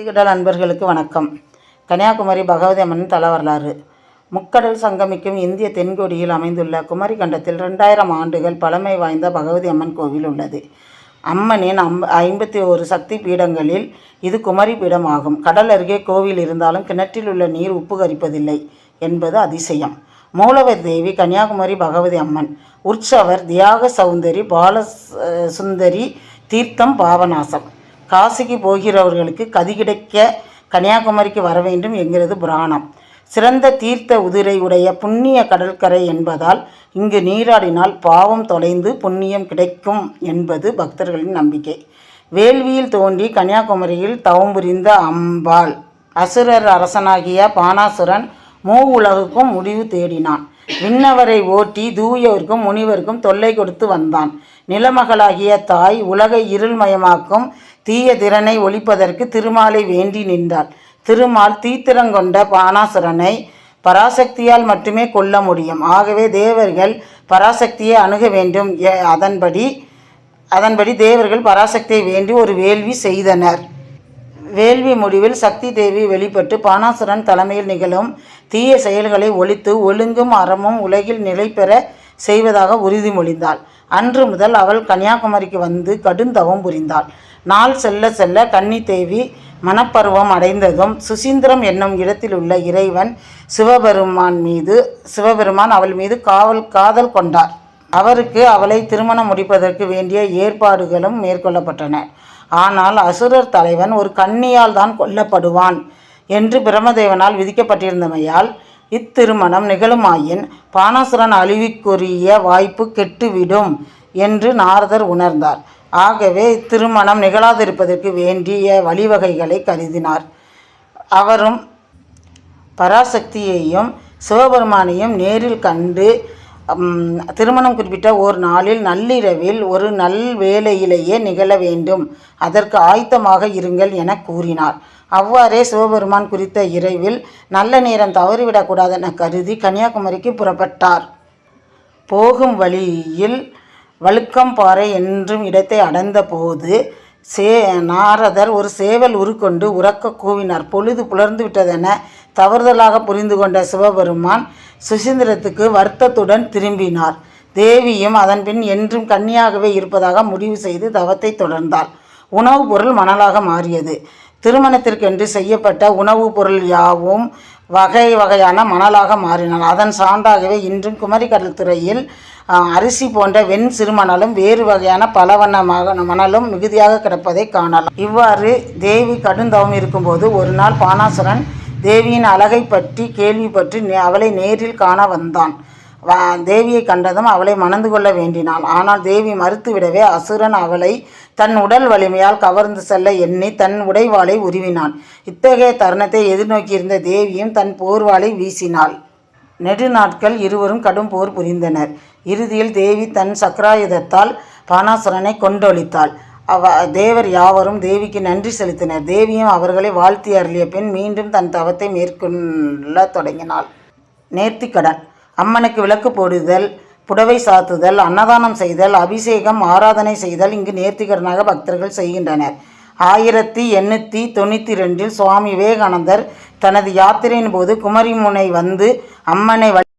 திகடல் அன்பர்களுக்கு வணக்கம். கன்னியாகுமரி பகவதி அம்மன் தல வரலாறு. முக்கடல் சங்கமிக்கும் இந்திய தென்கொடியில் அமைந்துள்ள குமரி கண்டத்தில் ரெண்டாயிரம் ஆண்டுகள் பழமை வாய்ந்த பகவதி அம்மன் கோவில் உள்ளது. அம்மனின் அம் ஐம்பத்தி ஒரு சக்தி பீடங்களில் இது குமரி பீடம் ஆகும் கடல் அருகே கோவில் இருந்தாலும் கிணற்றில் உள்ள நீர் உப்பு கரிப்பதில்லை என்பது அதிசயம். மூலவர் தேவி கன்னியாகுமரி பகவதி அம்மன் உற்சவர் தியாக சௌந்தரி பால சுந்தரி தீர்த்தம் பாவநாசம். காசிக்கு போகிறவர்களுக்கு கதி கிடைக்க கன்னியாகுமரிக்கு வர வேண்டும் என்கிறது புராணம். சிறந்த தீர்த்த உதிரை உடைய புண்ணிய கடற்கரை என்பதால் இங்கு நீராடினால் பாவம் தொலைந்து புண்ணியம் கிடைக்கும் என்பது பக்தர்களின் நம்பிக்கை. வேள்வியில் தோன்றி கன்னியாகுமரியில் தவம் புரிந்த அம்பாள் அசுரர் அரசனாகிய பானாசுரன் மூ உலகுக்கும் முடிவு தேடினான். விண்ணவரை ஓட்டி தூயவர்க்கும் முனிவருக்கும் தொல்லை கொடுத்து வந்தான். நிலமகளாகிய தாய் உலகை இருள்மயமாக்கும் தீய திறனை ஒழிப்பதற்கு திருமாலை வேண்டி நின்றாள். திருமால் தீத்திரங்கொண்ட பானாசுரனை பராசக்தியால் மட்டுமே கொல்ல முடியும். ஆகவே தேவர்கள் பராசக்தியை அணுக வேண்டும். எ- அதன்படி அதன்படி தேவர்கள் பராசக்தியை வேண்டி ஒரு வேள்வி செய்தனர். வேள்வி முடிவில் சக்தி தேவி வெளிப்பட்டு பானாசுரன் தலைமையில் நிகழும் தீய செயல்களை ஒழித்து ஒழுங்கும் அறமும் உலகில் நிலை பெற செய்வதாக உறுதிமொழிந்தாள் அன்று முதல் அவள் கன்னியாகுமரிக்கு வந்து கடுந்தவம் புரிந்தாள். நாள் செல்ல செல்ல கன்னி தேவி மனப்பருவம் அடைந்ததும் சுசீந்திரம் என்னும் இடத்தில் உள்ள இறைவன் சிவபெருமான் மீது சிவபெருமான் அவள் மீது காவல் காதல் கொண்டார். அவருக்கு அவளை திருமணம் முடிப்பதற்கு வேண்டிய ஏற்பாடுகளும் மேற்கொள்ளப்பட்டன. ஆனால் அசுரர் தலைவன் ஒரு கன்னியால் தான் கொல்லப்படுவான் என்று பிரம்மதேவனால் விதிக்கப்பட்டிருந்தமையால் இத்திருமணம் நிகழுமாயின் பானாசுரன் அழிவுக்குரிய வாய்ப்பு கெட்டுவிடும் என்று நாரதர் உணர்ந்தார். ஆகவே இத்திருமணம் நிகழாதிருப்பதற்கு வேண்டிய வழிவகைகளை கருதினார். அவரும் பராசக்தியையும் சிவபெருமானையும் நேரில் கண்டு திருமணம் குறிப்பிட்ட ஒரு நாளில் நள்ளிரவில் ஒரு நல் வேளையிலேயே நிகழ வேண்டும். அதற்கு ஆயத்தமாக இருங்கள் என கூறினார். அவ்வாறே சிவபெருமான் குறித்த இறைவில் நல்ல நேரம் தவறிவிடக்கூடாதென கருதி கன்னியாகுமரிக்கு புறப்பட்டார். போகும் வழியில் வழுக்கம்பாறை என்றும் இடத்தை அடைந்தபோது சே நாரதர் ஒரு சேவல் உருக்கொண்டு உறக்க கூவினார். பொழுது புலர்ந்து விட்டதென தவறுதலாக புரிந்து கொண்ட சிவபெருமான் சுசீந்திரத்துக்கு வருத்தத்துடன் திரும்பினார். தேவியும் அதன்பின் என்றும் கன்னியாகவே இருப்பதாக முடிவு செய்து தவத்தை தொடர்ந்தார். உணவுப் பொருள் மணலாக மாறியது. திருமணத்திற்கென்று செய்யப்பட்ட உணவுப் பொருள் யாவும் வகை வகையான மணலாக மாறினாள். அதன் சான்றாகவே இன்றும் குமரி கடற்துறையில் அரிசி போன்ற வெண் சிறுமணலும் வேறு வகையான பல வண்ண மணலும் மிகுதியாக கிடப்பதை காணலாம். இவ்வாறு தேவி கடுந்தவம் இருக்கும்போது ஒரு நாள் பானாசுரன் தேவியின் அழகை பற்றி கேள்விப்பட்டு நே- அவளை நேரில் காண வந்தான். தேவியை கண்டதும் அவளை மணந்து கொள்ள வேண்டினாள் ஆனால் தேவி மறுத்துவிடவே அசுரன் அவளை தன் உடல் வலிமையால் கவர்ந்து செல்ல எண்ணி தன் உடைவாளை உருவினான். இத்தகைய தருணத்தை எதிர்நோக்கியிருந்த தேவியும் தன் போர்வாளை வீசினாள். நெடுநாட்கள் இருவரும் கடும் போர் புரிந்தனர். இறுதியில் தேவி தன் சக்கராயுதத்தால் பானாசுரனை கொண்டொழித்தாள் அவ தேவர் யாவரும் தேவிக்கு நன்றி செலுத்தினர். தேவியும் அவர்களை வாழ்த்தி அருளிய பின் மீண்டும் தன் தவத்தை மேற்கொள்ள தொடங்கினாள். நேர்த்திக்கடன். அம்மனுக்கு விளக்கு போடுதல் புடவை சாத்துதல் அன்னதானம் செய்தல் அபிஷேகம் ஆராதனை செய்தல் இங்கு நேர்த்திக்கடனாக பக்தர்கள் செய்கின்றனர். ஆயிரத்தி எண்ணூற்றி தொண்ணூற்றி ரெண்டில் சுவாமி விவேகானந்தர் தனது யாத்திரையின் போது குமரிமுனை வந்து அம்மனை